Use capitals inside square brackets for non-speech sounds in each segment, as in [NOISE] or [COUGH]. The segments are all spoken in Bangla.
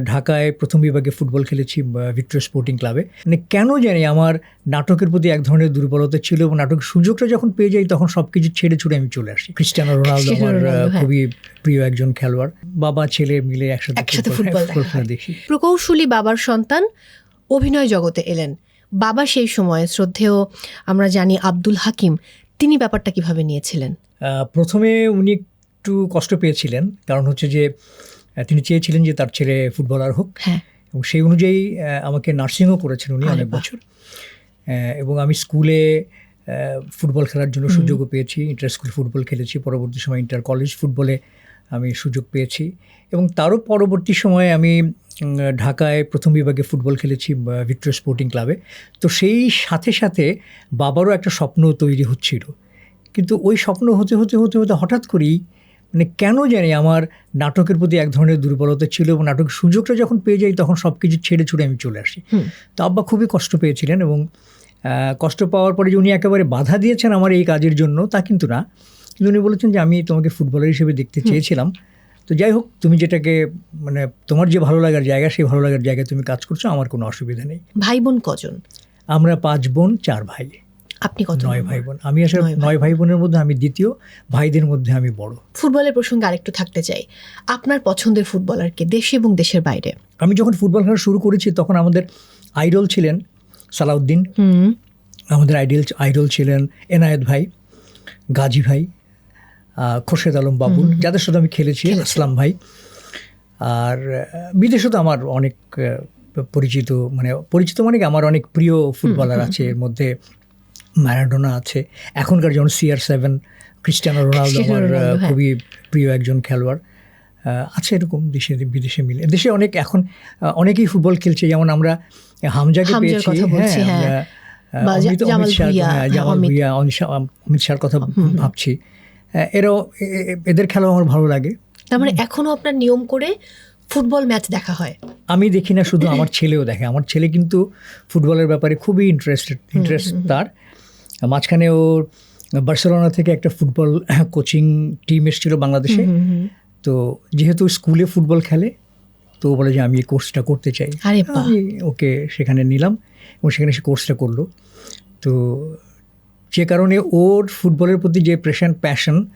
ঢাকায় প্রথম বিভাগে ফুটবল খেলেছি ভিক্টোরিয়া স্পোর্টিং ক্লাবে মানে কেন জানি আমার নাটকের প্রতি এক ধরনের দুর্বলতা ছিল এবং নাটকের সুযোগটা যখন পেয়ে যাই তখন সব কিছু ছেড়ে ছুড়ে আমি চলে আসি। ক্রিস্টিয়ানো রোনালদো আমার হ্যাঁ। খুবই প্রিয় একজন খেলোয়াড়। বাবা ছেলে মিলে একসাথে ফুটবল দেখা। প্রকৌশলী বাবার সন্তান অভিনয় জগতে এলেন। বাবা সেই সময় শ্রদ্ধেয় আমরা জানি আব্দুল হাকিম তিনি ব্যাপারটা কীভাবে নিয়েছিলেন? আহ, প্রথমে উনি একটু কষ্ট পেয়েছিলেন। কারণ হচ্ছে যে তিনি চেয়েছিলেন যে তার ছেলে ফুটবলার হোক। হ্যাঁ। এবং সেই অনুযায়ী আমাকে নার্সিংও করেছেন উনি অনেক বছর। এবং আমি স্কুলে ফুটবল খেলার জন্য সুযোগও পেয়েছি। ইন্টার স্কুল ফুটবল খেলেছি। পরবর্তী সময় ইন্টার কলেজ ফুটবলে আমি সুযোগ পেয়েছি। এবং তারও পরবর্তী সময়ে আমি ঢাকায় প্রথম বিভাগে ফুটবল খেলেছি ভিক্টোরিয়া স্পোর্টিং ক্লাবে তো সেই সাথে সাথে বাবারও একটা স্বপ্ন তৈরি হচ্ছিল। কিন্তু ওই স্বপ্ন হতে হতে হতে হতে হঠাৎ করেই মানে কেন জানি আমার নাটকের প্রতি এক ধরনের দুর্বলতা ছিল এবং নাটকের সুযোগটা যখন পেয়ে যাই তখন সব কিছু ছেড়ে ছুড়ে আমি চলে আসি। তো আব্বা খুবই কষ্ট পেয়েছিলেন এবং কষ্ট পাওয়ার পরে যে উনি একেবারে বাধা দিয়েছেন আমার এই কাজের জন্য তা কিন্তু না। কিন্তু উনি বলেছেন যে আমি তোমাকে ফুটবলার হিসেবে দেখতে চেয়েছিলাম। তো যাই হোক তুমি যেটাকে মানে তোমার যে ভালো লাগার জায়গা সেই ভালো লাগার জায়গায় তুমি কাজ করছ আমার কোনো অসুবিধা নেই। ভাই বোন কজন? আমরা পাঁচ বোন চার ভাই। আপনি কত নয় ভাই বোন আমি আসলে নয় ভাই। বোনের মধ্যে আমি দ্বিতীয় ভাইদের মধ্যে আমি বড়। ফুটবলের প্রসঙ্গে আরেকটু থাকতে চাই। আপনার পছন্দের ফুটবলারকে দেশে এবং দেশের বাইরে? আমি যখন ফুটবল খেলা শুরু করেছি তখন আমাদের আইডল ছিলেন সালাউদ্দিন। আমাদের আইডল আইডল ছিলেন এনায়েত ভাই গাজী ভাই খোরশেদ আলম বাবুল যাদের সাথে আমি খেলেছি। আসলাম ভাই। আর বিদেশে তো আমার অনেক পরিচিত মানে পরিচিত মানে আমার অনেক প্রিয় ফুটবলার আছে এর মধ্যে ম্যারাডোনা আছে এখনকার যেমন সিআর সেভেন ক্রিস্টিয়ানো রোনালদো আমার হ্যাঁ। খুবই প্রিয় একজন খেলোয়াড়। আছে এরকম দেশে বিদেশে মিলে। দেশে অনেক এখন অনেকেই ফুটবল খেলছে যেমন আমরা হামজাকে পেয়েছি হ্যাঁ। অমিত- জামাল ভুঁইয়া, শাহর কথা ভাবছি। এরাও এদের খেলা আমার ভালো লাগে। তার মানে এখনও আপনার নিয়ম করে ফুটবল ম্যাচ দেখা হয়? আমি দেখি না শুধু আমার ছেলেও দেখে। আমার ছেলে কিন্তু ফুটবলের ব্যাপারে খুবই ইন্টারেস্টেড ইন্টারেস্ট তার। মাঝখানে ওর বার্সেলোনা থেকে একটা ফুটবল [CLEARS THROAT] কোচিং টিম এসেছিল বাংলাদেশে। তো যেহেতু স্কুলে ফুটবল খেলে তো ও বলে যে আমি এই কোর্সটা করতে চাই। ওকে সেখানে নিলাম এবং সেখানে সে কোর্সটা করল। তো যে কারণে ওর ফুটবলের প্রতি যে প্রেশন প্যাশন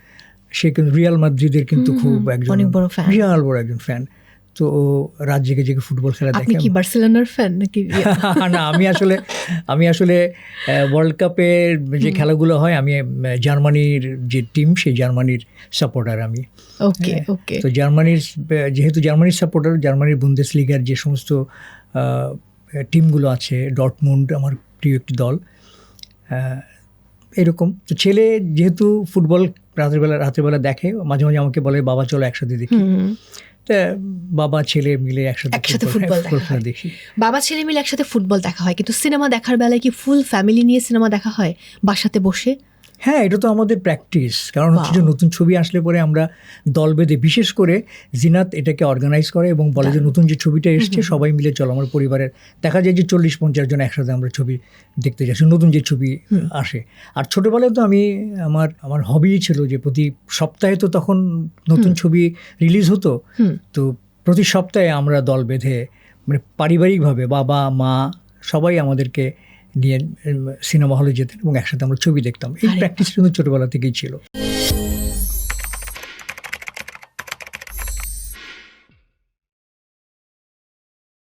সে কিন্তু রিয়াল মাদ্রিদের কিন্তু খুব একজন। বিশাল বড় একজন ফ্যান তো রাত জেগে জেগে ফুটবল খেলা আপনি দেখে কি বার্সেলোনার ফ্যান নাকি? [LAUGHS] না আমি আসলে আমি আসলে ওয়ার্ল্ড কাপের যে খেলাগুলো হয় আমি জার্মানির যে টিম সেই জার্মানির সাপোর্টার আমি। ওকে হ্যাঁ। ওকে তো জার্মানির যেহেতু জার্মানির সাপোর্টার জার্মানির বুন্দেস লিগার যে সমস্ত টিমগুলো আছে ডটমুন্ড আমার প্রিয় একটি দল এরকম। তো ছেলে যেহেতু ফুটবল রাতের রাত্রিবেলা রাতের বেলা দেখে মাঝে মাঝে আমাকে বলে বাবা চলো একসাথে দেখি। বাবা ছেলে মিলে একসাথে একসাথে ফুটবল দেখি বাবা ছেলে মিলে একসাথে ফুটবল দেখা হয়। কিন্তু সিনেমা দেখার বেলায় কি ফুল ফ্যামিলি নিয়ে সিনেমা দেখা হয়? বাসাতে বসে? হ্যাঁ এটা তো আমাদের প্র্যাকটিস কারণ হচ্ছে যে নতুন ছবি আসলে পরে আমরা দল বেঁধে বিশেষ করে জিনাত এটাকে অর্গানাইজ করে এবং বলে যে নতুন যে ছবিটা এসছে সবাই মিলে চলো আমার পরিবারের দেখা যায় যে চল্লিশ পঞ্চাশ জন একসাথে আমরা ছবি দেখতে যাচ্ছি নতুন যে ছবি আসে। আর ছোটোবেলায় তো আমি আমার আমার হবি ছিল যে প্রতি সপ্তাহে তো তখন নতুন ছবি রিলিজ হতো। তো প্রতি সপ্তাহে আমরা দল বেঁধে মানে পারিবারিকভাবে বাবা মা সবাই আমাদেরকে নিয়ে সিনেমা হলে যেতেন এবং একসাথে আমরা ছবি দেখতাম। এই প্র্যাকটিস কিন্তু ছোটোবেলা থেকেই ছিল।